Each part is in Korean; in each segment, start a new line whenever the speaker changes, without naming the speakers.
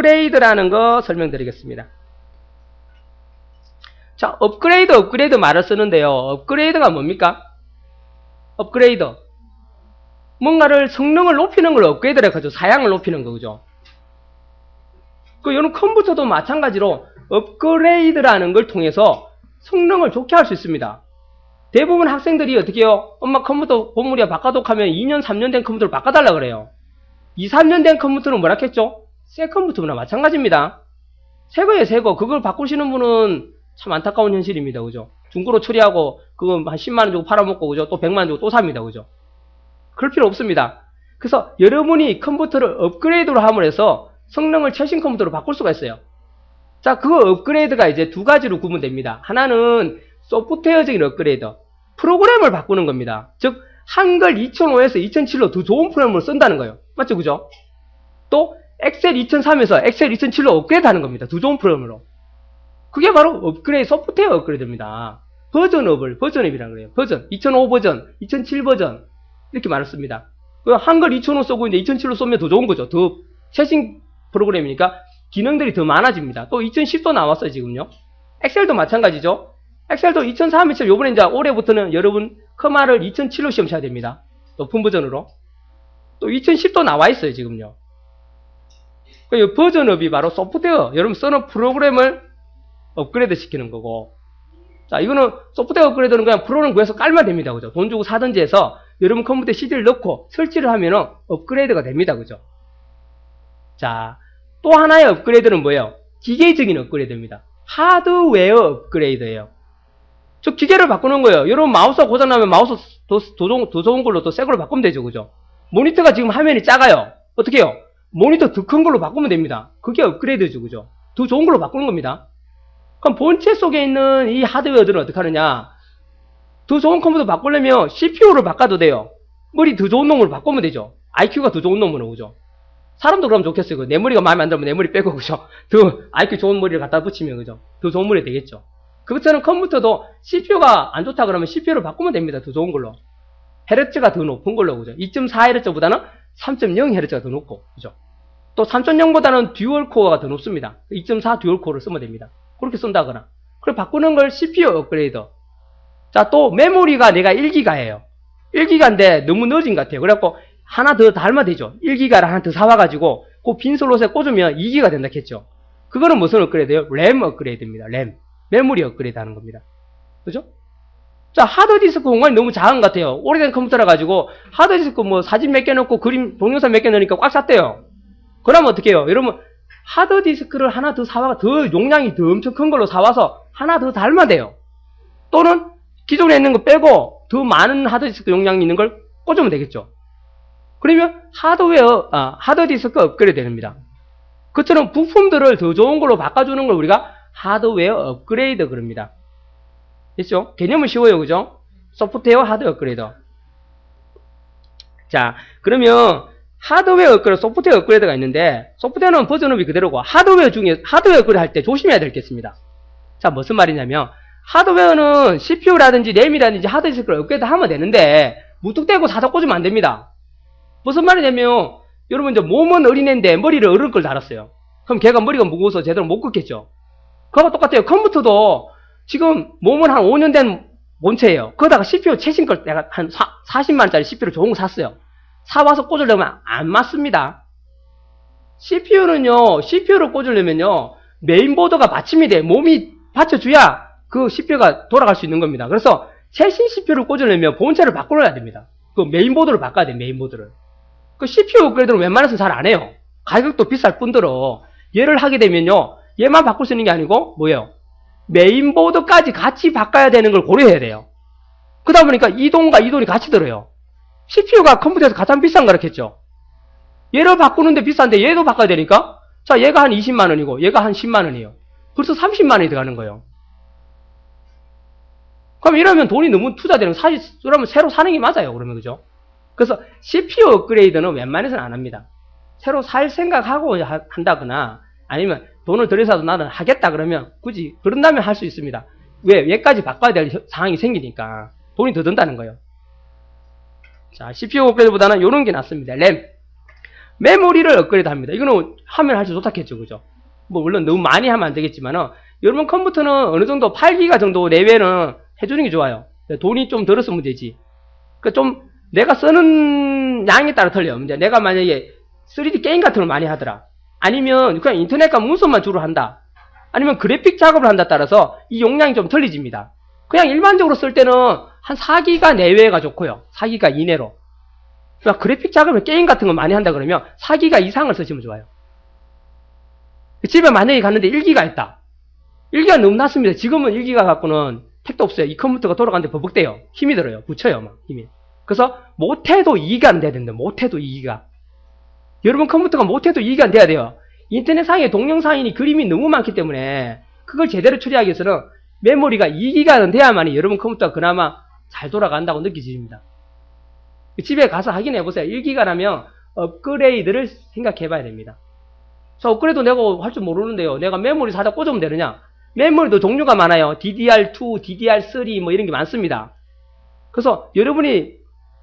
업그레이드라는 거 설명드리겠습니다. 자, 업그레이드, 업그레이드 말을 쓰는데요. 업그레이드가 뭡니까? 업그레이드. 뭔가를 성능을 높이는 걸 업그레이드라 하죠. 사양을 높이는 거죠. 그, 요런 컴퓨터도 마찬가지로 업그레이드라는 걸 통해서 성능을 좋게 할 수 있습니다. 대부분 학생들이 어떻게 해요? 엄마 컴퓨터 본물이야 바꿔독 하면 2년, 3년 된 컴퓨터를 바꿔달라 그래요. 2, 3년 된 컴퓨터는 뭐라 했죠? 새 컴퓨터나 마찬가지입니다. 새 거예요, 새 거. 그걸 바꾸시는 분은 참 안타까운 현실입니다. 그죠? 중고로 처리하고 그거 한 10만원 주고 팔아먹고 그죠? 또 100만원 주고 또 삽니다. 그죠? 그럴 필요 없습니다. 그래서 여러분이 컴퓨터를 업그레이드로 함을 해서 성능을 최신 컴퓨터로 바꿀 수가 있어요. 자, 그 업그레이드가 이제 두 가지로 구분됩니다. 하나는 소프트웨어적인 업그레이드. 프로그램을 바꾸는 겁니다. 즉, 한글 2005에서 2007로 더 좋은 프로그램을 쓴다는 거예요. 맞죠? 그죠? 또, 엑셀 2003에서 엑셀 2007로 업그레이드 하는 겁니다. 더 좋은 프로그램으로. 그게 바로 업그레이드, 소프트웨어 업그레이드입니다. 버전업을, 버전업이라는 거예요. 버전. 2005 버전, 2007 버전. 이렇게 말을 씁니다. 그 한글 2005 쓰고 있는데 2007로 쓰면 더 좋은 거죠. 더 최신 프로그램이니까 기능들이 더 많아집니다. 또 2010도 나왔어요, 지금요. 엑셀도 마찬가지죠. 엑셀도 2003, 2007, 요번에 이제 올해부터는 여러분 커마를 2007로 시험 쳐야 됩니다. 높은 버전으로. 또 2010도 나와 있어요, 지금요. 그 버전업이 바로 소프트웨어, 여러분 쓰는 프로그램을 업그레이드 시키는 거고. 자, 이거는 소프트웨어 업그레이드는 그냥 프로그램 구해서 깔면 됩니다. 그죠? 돈 주고 사든지 해서 여러분 컴퓨터에 CD를 넣고 설치를 하면은 업그레이드가 됩니다. 그죠? 자, 또 하나의 업그레이드는 뭐예요? 기계적인 업그레이드입니다. 하드웨어 업그레이드예요. 즉 기계를 바꾸는 거예요. 여러분 마우스가 고장나면 마우스 더, 더, 좋은, 더 좋은 걸로 또 새 걸로 바꾸면 되죠. 그죠? 모니터가 지금 화면이 작아요. 어떻게 해요? 모니터 더 큰 걸로 바꾸면 됩니다. 그게 업그레이드죠. 그죠? 더 좋은 걸로 바꾸는 겁니다. 그럼 본체 속에 있는 이 하드웨어들은 어떻게 하느냐? 더 좋은 컴퓨터 바꾸려면 CPU를 바꿔도 돼요. 머리 더 좋은 놈으로 바꾸면 되죠. IQ가 더 좋은 놈으로, 그죠? 사람도 그러면 좋겠어요. 그 내 머리가 마음에 안 들면 내 머리 빼고, 그죠? 더 IQ 좋은 머리를 갖다 붙이면, 그죠? 더 좋은 머리 되겠죠. 그것처럼 컴퓨터도 CPU가 안 좋다 그러면 CPU를 바꾸면 됩니다. 더 좋은 걸로. 헤르츠가 더 높은 걸로, 그죠? 2.4Hz보다는 3.0Hz가 더 높고, 그죠? 또 3.0보다는 듀얼 코어가 더 높습니다. 2.4 듀얼 코어를 쓰면 됩니다. 그렇게 쓴다거나. 그걸 바꾸는 걸 CPU 업그레이드. 자, 또 메모리가 내가 1기가예요. 1기가인데 너무 늦은 것 같아요. 그래갖고 하나 더 달면 되죠. 1기가를 하나 더 사와가지고 그 빈 슬롯에 꽂으면 2기가 된다 했죠. 그거는 무슨 업그레이드예요? 램 업그레이드입니다. 램. 메모리 업그레이드 하는 겁니다. 그죠? 자, 하드디스크 공간이 너무 작은 것 같아요. 오래된 컴퓨터라 가지고 하드디스크 뭐 사진 몇 개 넣고 그림, 동영상 몇 개 넣으니까 꽉 찼대요. 그러면 어떻게 해요? 여러분, 하드디스크를 하나 더 사와가 더 용량이 더 엄청 큰 걸로 사와서 하나 더 달면 돼요. 또는 기존에 있는 거 빼고 더 많은 하드디스크 용량이 있는 걸 꽂으면 되겠죠. 그러면 하드웨어, 아, 하드디스크 업그레이드 됩니다. 그처럼 부품들을 더 좋은 걸로 바꿔주는 걸 우리가 하드웨어 업그레이드 그럽니다. 됐죠? 개념은 쉬워요, 그죠? 소프트웨어 하드웨어 업그레이드. 자, 그러면 하드웨어 업그레이드, 소프트웨어 업그레이드가 있는데 소프트웨어는 버전업이 그대로고 하드웨어 중에 하드웨어 업그레이드 할 때 조심해야 있습니다. 자, 무슨 말이냐면 하드웨어는 CPU라든지 램이라든지 하드디스크를 업그레이드 하면 되는데 무뚝대고 사다 꽂으면 안 됩니다. 무슨 말이냐면 여러분 이제 몸은 어린애인데 머리를 어른 걸 달았어요. 그럼 걔가 머리가 무거워서 제대로 못 긋겠죠. 그거가 똑같아요. 컴퓨터도 지금 몸은 한 5년 된 본체예요. 거기다가 CPU 최신 걸 내가 한 40만원짜리 CPU를 좋은 거 샀어요. 사와서 꽂으려면 안 맞습니다. CPU는요, CPU를 꽂으려면요, 메인보드가 받침이 돼. 몸이 받쳐줘야 그 CPU가 돌아갈 수 있는 겁니다. 그래서 최신 CPU를 꽂으려면 본체를 바꿔야 됩니다. 그 메인보드를 바꿔야 돼, 메인보드를. 그 CPU 업그레이드는 웬만해서 잘 안 해요. 가격도 비쌀 뿐더러 얘를 하게 되면요, 얘만 바꿀 수 있는 게 아니고 뭐예요? 메인보드까지 같이 바꿔야 되는 걸 고려해야 돼요. 그러다 보니까 이동과 이동이 같이 들어요. CPU가 컴퓨터에서 가장 비싼 거라겠죠. 얘를 바꾸는데 비싼데 얘도 바꿔야 되니까 자 얘가 한 20만 원이고 얘가 한 10만 원이에요. 벌써 30만 원이 들어가는 거예요. 그럼 이러면 돈이 너무 투자되는 거 사실 그러면 새로 사는 게 맞아요. 그러면 그죠? 그래서 CPU 업그레이드는 웬만해서는 안 합니다. 새로 살 생각하고 하- 한다거나 아니면 돈을 들여서도 나는 하겠다 그러면 굳이 그런다면 할 수 있습니다. 왜? 얘까지 바꿔야 될 혀- 상황이 생기니까 돈이 더 든다는 거예요. 자, CPU 업그레이드보다는 이런 게 낫습니다. 램. 메모리를 업그레이드 합니다. 이거는 하면 할수 좋다겠죠, 그죠? 뭐, 물론 너무 많이 하면 안 되겠지만은, 여러분 컴퓨터는 어느 정도 8기가 정도 내외는 해주는 게 좋아요. 돈이 좀 들었으면 되지. 그 좀, 내가 쓰는 양에 따라 틀려요. 이제 내가 만약에 3D 게임 같은 걸 많이 하더라. 아니면 그냥 인터넷과 문서만 주로 한다. 아니면 그래픽 작업을 한다 따라서 이 용량이 좀 틀리집니다. 그냥 일반적으로 쓸 때는 한 4기가 내외가 좋고요. 4기가 이내로. 그러니까 그래픽 작업을 게임 같은 거 많이 한다 그러면 4기가 이상을 쓰시면 좋아요. 집에 만약에 갔는데 1기가 있다. 1기가 너무 낮습니다. 지금은 1기가 갖고는 택도 없어요. 이 컴퓨터가 돌아가는데 버벅대요. 힘이 들어요. 붙여요. 막 힘이. 그래서 못해도 2기가 돼야 된다. 못해도 2기가. 여러분 컴퓨터가 못해도 2기가 돼야 돼요. 인터넷상에 동영상이니 그림이 너무 많기 때문에 그걸 제대로 처리하기 위해서는 메모리가 2기가는 돼야만이 여러분 컴퓨터가 그나마 잘 돌아간다고 느껴집니다. 집에 가서 확인해 보세요. 1기가라면 업그레이드를 생각해 봐야 됩니다. 자, 업그레이드 내가 할 줄 모르는데요. 내가 메모리 사다 꽂으면 되느냐? 메모리도 종류가 많아요. DDR2, DDR3 뭐 이런 게 많습니다. 그래서 여러분이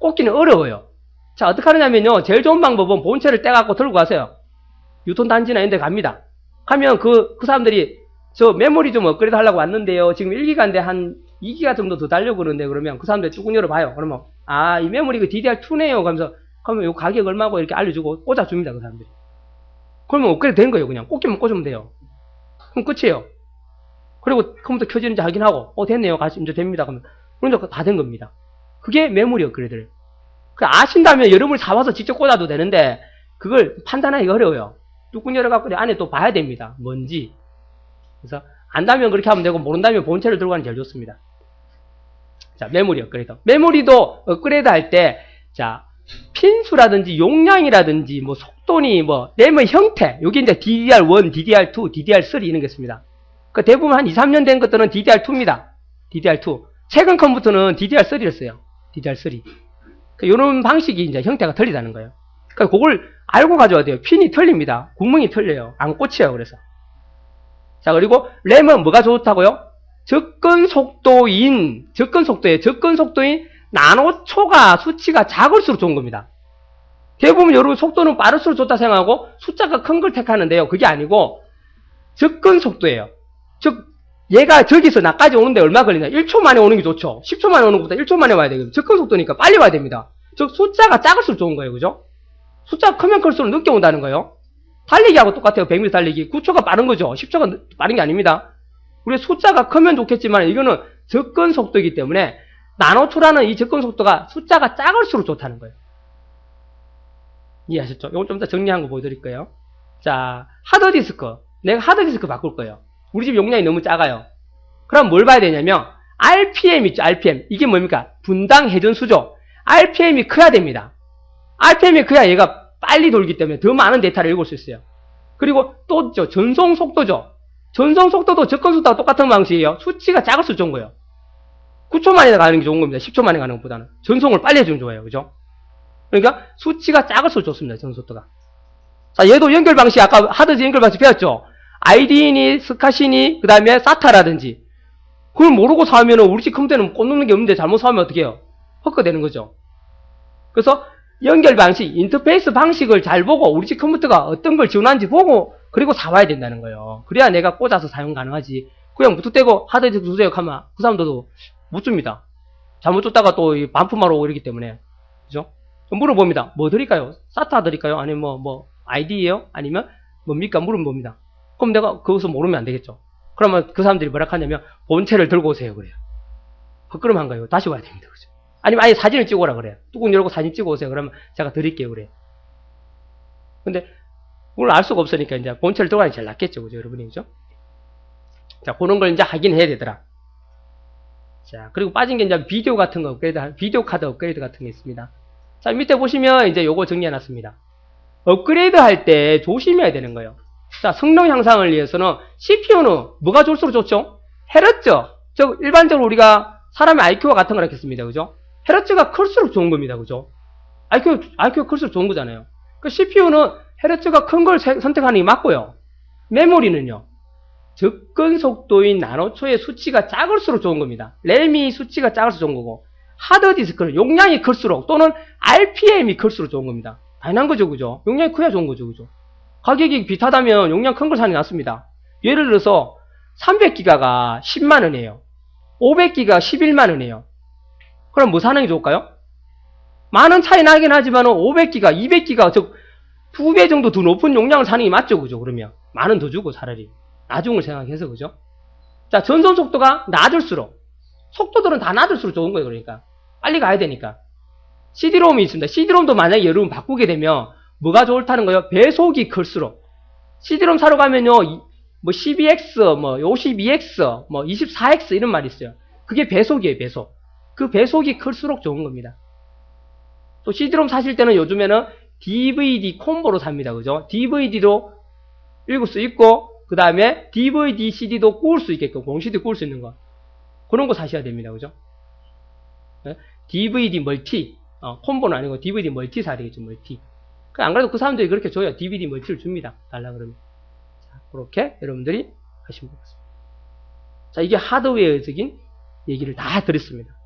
꽂기는 어려워요. 자, 어떻게 하느냐면요. 제일 좋은 방법은 본체를 떼갖고 들고 가세요. 유통 단지나 이런 데 갑니다. 가면 그, 그 사람들이 저 메모리 좀 업그레이드 하려고 왔는데요. 지금 1기가인데 한 2기가 정도 더 달려고 그러는데 그러면 그 사람들 쭉 열어봐요. 그러면 아, 이 메모리 그 DDR2네요. 그러면서 그러면 요 가격 얼마고 이렇게 알려주고 꽂아줍니다. 그 사람들이. 그러면 업그레이드 된 거예요. 그냥 꽂기만 꽂으면 돼요. 그럼 끝이에요. 그리고 컴퓨터 켜지는지 확인하고 어 됐네요. 가시 이제 됩니다. 그러면 그러니까 다된 겁니다. 그게 메모리 업그레이드를. 그 아신다면 여러분이 사와서 직접 꽂아도 되는데 그걸 판단하기가 어려워요. 뚜껑 열어갖고 안에 또 봐야 됩니다. 뭔지. 그래서 안다면 그렇게 하면 되고 모른다면 본체를 들고 가는 게 제일 좋습니다. 자, 메모리 업그레이드. 메모리도 업그레이드 할 때, 자, 핀수라든지 용량이라든지 뭐 속도니 뭐 램의 형태, 여기 이제 DDR1, DDR2, DDR3 이런 게 있습니다. 그 대부분 한 2, 3년 된 것들은 DDR2입니다. DDR2. 최근 컴퓨터는 DDR3를 써요. DDR3. 이런 방식이 이제 형태가 틀리다는 거예요. 그러니까 그걸 알고 가져야 돼요. 핀이 틀립니다. 구멍이 틀려요. 안 꽂혀요. 그래서. 자, 그리고 램은 뭐가 좋다고요? 접근 속도인, 접근 속도에 접근 속도인 나노초가 수치가 작을수록 좋은 겁니다. 대부분 여러분 속도는 빠를수록 좋다 생각하고 숫자가 큰 걸 택하는데요. 그게 아니고 접근 속도예요. 즉 얘가 저기서 나까지 오는데 얼마 걸리냐? 1초 만에 오는 게 좋죠. 10초 만에 오는 것보다 1초 만에 와야 되거든요. 접근 속도니까 빨리 와야 됩니다. 즉 숫자가 작을수록 좋은 거예요. 그죠? 숫자가 크면 클수록 늦게 온다는 거예요. 달리기하고 똑같아요. 100m 달리기. 9초가 빠른 거죠. 10초가 빠른 게 아닙니다. 우리 숫자가 크면 좋겠지만 이거는 접근 속도이기 때문에 나노초라는 이 접근 속도가 숫자가 작을수록 좋다는 거예요. 이해하셨죠? 이걸 좀더 정리한 거 보여드릴 거예요. 자, 하드디스크. 내가 하드디스크 바꿀 거예요. 우리 집 용량이 너무 작아요. 그럼 뭘 봐야 되냐면 RPM 있죠, RPM. 이게 뭡니까? 분당 회전 수죠. RPM이 커야 됩니다. RPM이 커야 얘가 빨리 돌기 때문에 더 많은 데이터를 읽을 수 있어요. 그리고 또저 전송 속도죠. 전송 속도도 접근 속도가 똑같은 방식이에요. 수치가 작을수록 좋은 거예요. 9초 만에 가는 게 좋은 겁니다. 10초 만에 가는 것보다는. 전송을 빨리 해주면 좋아요. 그죠? 그러니까 수치가 작을수록 좋습니다. 전송 속도가. 자, 얘도 연결 방식 아까 하드지 연결 방식 배웠죠? 아이디니, 스카시니, 그 다음에 사타라든지. 그걸 모르고 사면 우리 집 컴퓨터는 꽂는 게 없는데 잘못 사면 어떻게 해요? 헛거 되는 거죠. 그래서 연결 방식, 인터페이스 방식을 잘 보고 우리 집 컴퓨터가 어떤 걸 지원하는지 보고 그리고 사와야 된다는 거예요. 그래야 내가 꽂아서 사용 가능하지. 그냥 무뚝대고 하드디스크 주세요 하면 그 사람들도 못 줍니다. 잘못 줬다가 또 반품하러 이러기 때문에. 그죠? 물어봅니다. 뭐 드릴까요? 사타 드릴까요? 아니면 뭐, 뭐, 아이디예요 아니면 뭡니까? 물어봅니다. 그럼 내가 그것을 모르면 안 되겠죠. 그러면 그 사람들이 뭐라 하냐면 본체를 들고 오세요. 그래요. 그럼 거예요. 다시 와야 됩니다. 그죠? 아니면 아예 사진을 찍어라 그래요. 뚜껑 열고 사진 찍어 오세요. 그러면 제가 드릴게요. 그래요. 근데 그걸 알 수가 없으니까 이제 본체를 들어가는 게 제일 낫겠죠. 그죠? 여러분이. 그죠? 자, 그런 걸 이제 확인해야 되더라. 자, 그리고 빠진 게 이제 비디오 같은 거 업그레이드, 비디오 카드 업그레이드 같은 게 있습니다. 자, 밑에 보시면 이제 요거 정리해 놨습니다. 업그레이드 할 때 조심해야 되는 거예요. 자, 성능 향상을 위해서는 CPU는 뭐가 좋을수록 좋죠? 헤르츠. 저, 일반적으로 우리가 사람의 IQ와 같은 걸 했겠습니다. 그죠? 헤르츠가 클수록 좋은 겁니다. 그죠? IQ, IQ가 클수록 좋은 거잖아요. 그 CPU는 헤르츠가 큰 걸 선택하는 게 맞고요. 메모리는요. 접근 속도인 나노초의 수치가 작을수록 좋은 겁니다. 램이 수치가 작을수록 좋은 거고 하드디스크는 용량이 클수록 또는 RPM이 클수록 좋은 겁니다. 당연한 거죠, 그죠? 용량이 커야 좋은 거죠, 그죠? 가격이 비슷하다면 용량 큰 걸 사는 게 낫습니다. 예를 들어서 300기가가 10만 원이에요. 500기가 11만 원이에요. 그럼 뭐 사는 게 좋을까요? 만원 차이 나긴 하지만 500기가, 200기가 즉 두 배 정도 더 높은 용량을 사는 게 맞죠, 그죠? 그러면 만원더 주고 차라리 나중을 생각해서 그죠? 자, 전송 속도가 낮을수록 속도들은 다 낮을수록 좋은 거예요, 그러니까 빨리 가야 되니까. CD롬이 있습니다. CD롬도 만약에 여러분 바꾸게 되면 뭐가 좋다는 거예요? 배속이 클수록 CD롬 사러 가면요, 이- 뭐 12X, 뭐 52X, 뭐 24X 이런 말이 있어요. 그게 배속이에요, 배속. 그 배속이 클수록 좋은 겁니다. 또 CD롬 사실 때는 요즘에는 DVD 콤보로 삽니다. 그죠? DVD도 읽을 수 있고, 그 다음에 DVD, CD도 구울 수 있게끔, 공CD 구울 수 있는 거. 그런 거 사셔야 됩니다. 그죠? 예? DVD 멀티. 어, 콤보는 아니고 DVD 멀티 사야 되겠죠, 멀티. 그안 그래도 그 사람들이 그렇게 줘요. DVD 멀티를 줍니다. 달라 그러면. 자, 그렇게 여러분들이 하시면 되겠습니다. 자, 이게 하드웨어적인 얘기를 다 드렸습니다.